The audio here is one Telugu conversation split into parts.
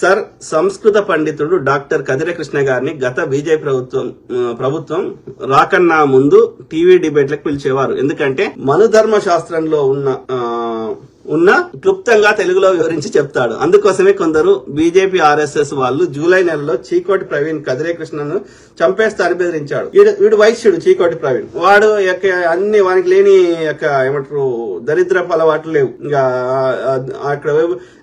సార్ సంస్కృత పండితుడు డాక్టర్ కదిరకృష్ణ గారిని గత బీజేపీ ప్రభుత్వం ప్రభుత్వం రాకన్నా ముందు టీవీ డిబేట్లకు పిలిచేవారు. ఎందుకంటే మనుధర్మ శాస్త్రంలో ఉన్న ఉన్న క్లుప్తంగా తెలుగులో వివరించి చెప్తాడు. అందుకోసమే కొందరు బీజేపీ ఆర్ఎస్ఎస్ వాళ్ళు జూలై నెలలో చీకోటి ప్రవీణ్ కదిరే కృష్ణను చంపేస్తారని బెదిరించాడు. వీడు వీడు వైశ్యుడు చీకోటి ప్రవీణ్. వాడు యొక్క అన్ని వానికి లేని యొక్క ఏమంటారు దరిద్రపు అలవాట్లు లేవు. ఇంకా అక్కడ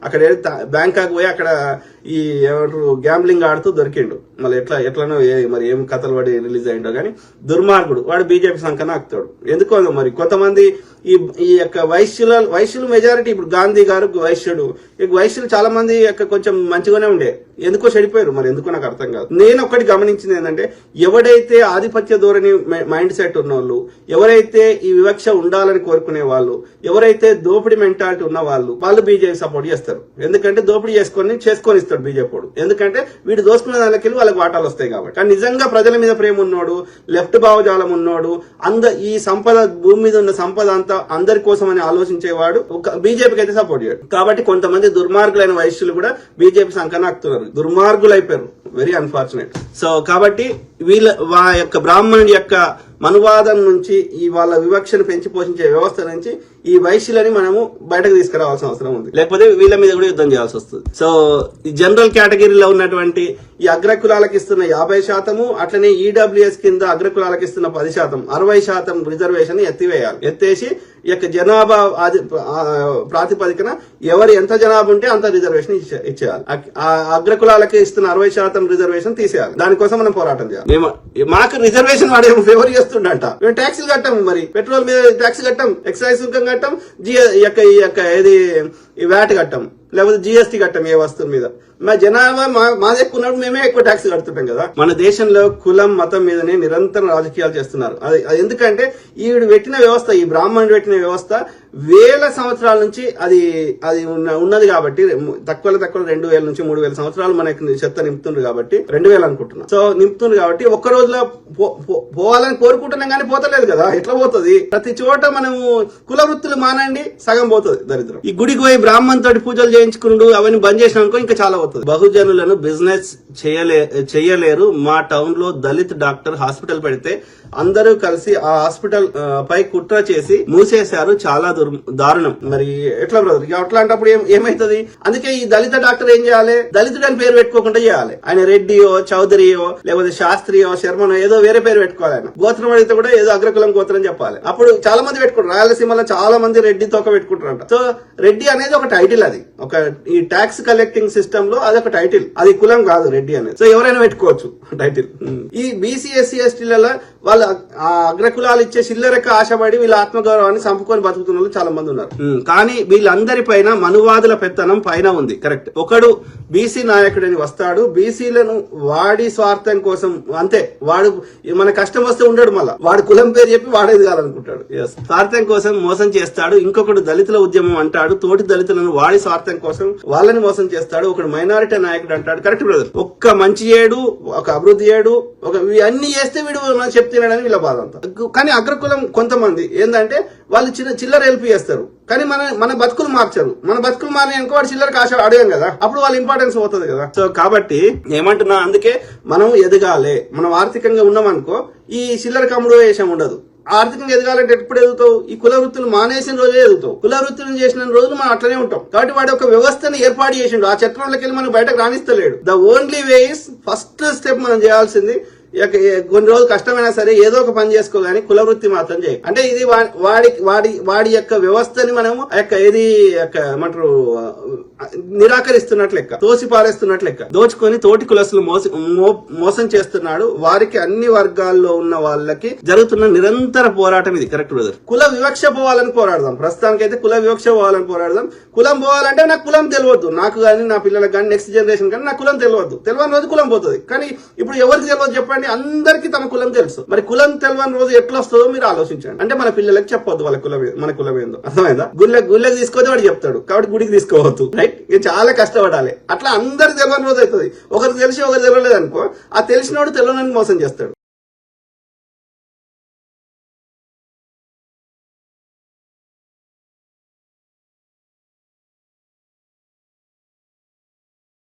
అక్కడ బ్యాంకాక్ పోయి అక్కడ ఈ ఏమంటారు గ్యాంబ్లింగ్ ఆడుతూ దొరికిండు. మళ్ళీ ఎట్లా ఎట్లనో ఏ- మరి ఏం కథలు పడి రిలీజ్ అయిండో కానీ దుర్మార్గుడు. వాడు బీజేపీ సంకన ఆకుతాడు ఎందుకో మరి కొంతమంది ఈ ఈ యొక్క వైశ్యుల వైశ్యులు మెజారిటీ ఇప్పుడు గాంధీ గారు వైశ్యుడు. ఈ వైశ్యులు చాలా మంది యొక్క కొంచెం మంచిగానే ఉండే. ఎందుకో చెడిపోయారు. మరి ఎందుకో నాకు అర్థం కాదు. నేను ఒక్కటి గమనించింది ఏంటంటే ఎవడైతే ఆధిపత్య ధోరణి మైండ్ సెట్ ఉన్న వాళ్ళు ఎవరైతే ఈ వివక్ష ఉండాలని కోరుకునే వాళ్ళు ఎవరైతే దోపిడీ మెంటాలిటీ ఉన్న వాళ్ళు వాళ్ళు బీజేపీ సపోర్ట్ చేస్తారు. ఎందుకంటే దోపిడీ చేసుకొని చేసుకొని ఇస్తాడు బీజేపీ ఎందుకంటే వీడు దోసుకున్న దానికి వాళ్ళకి వాటాలు వస్తాయి కాబట్టి. కానీ నిజంగా ప్రజల మీద ప్రేమ ఉన్నోడు లెఫ్ట్ భావజాలం ఉన్నోడు అంద ఈ సంపద భూమి మీద ఉన్న సంపద అంతా అందరి కోసం అని ఆలోచించేవాడు ఒక బీజేపీకి అయితే సపోర్ట్ చేయడు. కాబట్టి కొంతమంది దుర్మార్గులైన వయస్సులు కూడా బీజేపీ సంకనాకుతున్నారు దుర్మార్గులైపోయారు. వెరీ అన్ఫార్చునేట్ సో కాబట్టి వీళ్ళ వా యొక్క బ్రాహ్మణుడి యొక్క మనువాదం నుంచి ఈ వాళ్ళ వివక్షను పెంచి పోషించే వ్యవస్థ నుంచి ఈ వైశ్యులని మనము బయటకు తీసుకురావాల్సిన అవసరం ఉంది. లేకపోతే వీళ్ళ మీద కూడా యుద్ధం చేయాల్సి వస్తుంది. సో ఈ జనరల్ కేటగిరీలో ఉన్నటువంటి ఈ అగ్రకులాలకు ఇస్తున్న యాభై శాతము అట్లనే ఈడబ్ల్యూఎస్ కింద అగ్రకులాలకు ఇస్తున్న పది శాతం అరవై శాతం రిజర్వేషన్ ఎత్తివేయాలి. ఎత్తేసి ఈ యొక్క జనాభా ఆ, ప్రాతిపదికన ఎవరు ఎంత జనాభా ఉంటే అంత రిజర్వేషన్ ఇచ్చే- ఇచ్చేయాలి. అక్- అగ్రకులాలకి ఇస్తున్న అరవై శాతం రిజర్వేషన్ తీసేయాలి. దానికోసం మనం పోరాటం చేయాలి. మేము మాకు రిజర్వేషన్ వాడే ఫేవర్ చేస్తుండంట. మేము ట్యాక్సీలు కట్టాం మరి. పెట్రోల్ మీద ట్యాక్స్ కట్టాం ఎక్సైజ్ సుంకం కట్టాం జిఎ ఈ యొక్క ఈ ఏది ఈ వ్యాట్ కట్టాం లేకపోతే జిఎస్టీ కట్టాం ఏ వస్తువు మీద. మా జనాభా మా మాది ఎక్కువ ఉన్నప్పుడు మేమే ఎక్కువ ట్యాక్స్ కడుతుంటాం కదా. మన దేశంలో కులం మతం మీదనే నిరంతరం రాజకీయాలు చేస్తున్నారు. అది అది ఎందుకంటే ఈవిడ పెట్టిన వ్యవస్థ ఈ బ్రాహ్మణుడు పెట్టిన వ్యవస్థ వేల సంవత్సరాల నుంచి అది అది ఉన్న- ఉన్నది కాబట్టి తక్కువ తక్కువ రెండు వేల నుంచి మూడు వేల సంవత్సరాలు మనకి చెత్త నింపుతుండ్రు కాబట్టి రెండు వేలు అనుకుంటున్నా. సో నింపుతుండ్రు కాబట్టి ఒక్క రోజులో పో- పో- పోవాలని కోరుకుంటున్నాం కానీ పోతలేదు కదా ఎట్లా పోతుంది? ప్రతి చోట మనము కుల వృత్తులు మానండి సగం పోతుంది దరిద్రం. ఈ గుడికి పోయి బ్రాహ్మణ్ తోటి పూజలు చేయించుకుంటూ అవన్నీ బంద్ చేసినానుకో ఇంకా చాలా అవుతుంది బహుజనులను బిజినెస్ చేయలే చేయలేరు. మా టౌన్లో దళిత్ డాక్టర్ హాస్పిటల్ పెడితే అందరూ కలిసి ఆ హాస్పిటల్ పై కుట్ర చేసి మూసేశారు చాలా దూరం దారుణం మరి ఎట్లా బ్రదర్? ఇక అట్లాంటప్పుడు ఏం ఏమైతుంది? అందుకే ఈ దళిత డాక్టర్ ఏం చేయాలి? దళితుడు అని పేరు పెట్టుకోకుండా చేయాలి. ఆయన రెడ్డియో చౌదరియో లేకపోతే శాస్త్రియో శర్మనో ఏదో వేరే పేరు పెట్టుకోవాలి ఆయన. గోత్రం అడిగితే కూడా ఏదో అగ్రకులం గోత్రం చెప్పాలి. అప్పుడు చాలా మంది పెట్టుకుంటారు. రాయలసీమలో చాలా మంది రెడ్డి తోక పెట్టుకుంటారంట. సో రెడ్డి అనేది ఒక టైటిల్ అది. ఒక ఈ ట్యాక్స్ కలెక్టింగ్ సిస్టమ్లో అది ఒక టైటిల్. అది కులం కాదు రెడ్డి అనేది. సో ఎవరైనా పెట్టుకోవచ్చు టైటిల్. ఈ బీసీ ఎస్సీ ఎస్టీలలో వాళ్ళ ఆ అగ్రకులాలు ఇచ్చే చిల్లరెక్క ఆశపడి వీళ్ళ ఆత్మగౌరవాన్ని చంపుకొని బతుకుతున్న వాళ్ళు చాలా మంది ఉన్నారు. కానీ వీళ్ళందరి పైన మనువాదుల పెత్తనం పైన ఉంది. కరెక్ట్. ఒకడు బీసీ నాయకుడని వస్తాడు. బీసీలను వాడి స్వార్థం కోసం అంతే. వాడు మన కష్టం వస్తే ఉండడు మళ్ళా. వాడు కులం పేరు చెప్పి వాడేది కాదనుకుంటాడు Yes. స్వార్థం కోసం మోసం చేస్తాడు. ఇంకొకడు దళితుల ఉద్యమం అంటాడు. తోటి దళితులను వాడి స్వార్థం కోసం వాళ్ళని మోసం చేస్తాడు. ఒకడు మైనారిటీ నాయకుడు అంటాడు. Correct brother. ఒక్క మంచి ఏడు ఒక అభివృద్ధి ఏడు ఒక ఇవన్నీ చేస్తే వీడు మనం చెప్తున్నాడని వీళ్ళ బాధ అంతా. కానీ అగ్రకులం కొంతమంది ఏంటంటే వాళ్ళు చిన్న చిల్లర హెల్ప్ చేస్తారు. కానీ మన మన బతుకులు మార్చరు. మన బతుకులు మారినాక అనుకో వాడు చిల్లర కాశ అడగం కదా. అప్పుడు వాళ్ళ ఇంపార్టెన్స్ పోతుంది కదా. సో కాబట్టి ఏమంటున్నా అందుకే మనం ఎదగాలి. మనం ఆర్థికంగా ఉన్నామనుకో ఈ చిల్లర కమ్ముడు వేషం ఉండదు. ఆర్థికంగా ఎదగాలంటే ఎప్పుడు ఎదుగుతావు? ఈ కుల వృత్తులు మానేసిన రోజే ఎదుగుతావు. కుల వృత్తులు చేసిన రోజు మనం అట్లనే ఉంటాం. కాబట్టి వాడు ఒక వ్యవస్థను ఏర్పాటు చేసిండు. ఆ చట్టంలోకి వెళ్ళి మనం బయటకు రాణిస్తలేడు the only way is first step మనం చేయాల్సింది కొన్ని రోజులు కష్టమైనా సరే ఏదో ఒక పని చేసుకోగాని కుల వృత్తి మాత్రం చేయ. అంటే ఇది వాడి వాడి వాడి యొక్క వ్యవస్థని మనము యొక్క ఏది యొక్క ఏమంటారు నిరాకరిస్తున్నట్లు లెక్క తోసి పారేస్తున్నట్లు లెక్క. దోచుకొని తోటి కులసులు మోసి మో- మోసం చేస్తున్నాడు. వారికి అన్ని వర్గాల్లో ఉన్న వాళ్ళకి జరుగుతున్న నిరంతర పోరాటం ఇది. కరెక్ట్ బ్రదర్ కుల వివక్ష పోవాలని పోరాడదాం. ప్రస్తుతానికి అయితే కుల వివక్ష పోవాలని పోరాడదాం. కులం పోవాలంటే నాకు కులం తెలియదు నాకు కానీ నా పిల్లలకు కానీ నెక్స్ట్ జనరేషన్ కానీ నా కులం తెలియదు తెలియని రోజు కులం పోతుంది. కానీ ఇప్పుడు ఎవరికి తెలియదు చెప్పండి? అందరికీ తమ కులం తెలుసు. మరి కులం తెలియని రోజు ఎట్లా వస్తుందో మీరు ఆలోచించండి. అంటే మన పిల్లలకి చెప్పొద్దు వాళ్ళ కులం మన కులం ఏందో. అర్థమైందా? గుళ్ళ గుళ్ళకి తీసుకోవద్దు వాడు చెప్తాడు. కాబట్టి గుడికి తీసుకోవద్దు రైట్ ఇది చాలా కష్టపడాలి. అట్లా అందరికి తెలియని రోజు అవుతుంది. ఒకరికి తెలిసి ఒకరు తెలియలేదు అనుకో ఆ తెలిసినోడు తెలియని మోసం చేస్తాడు.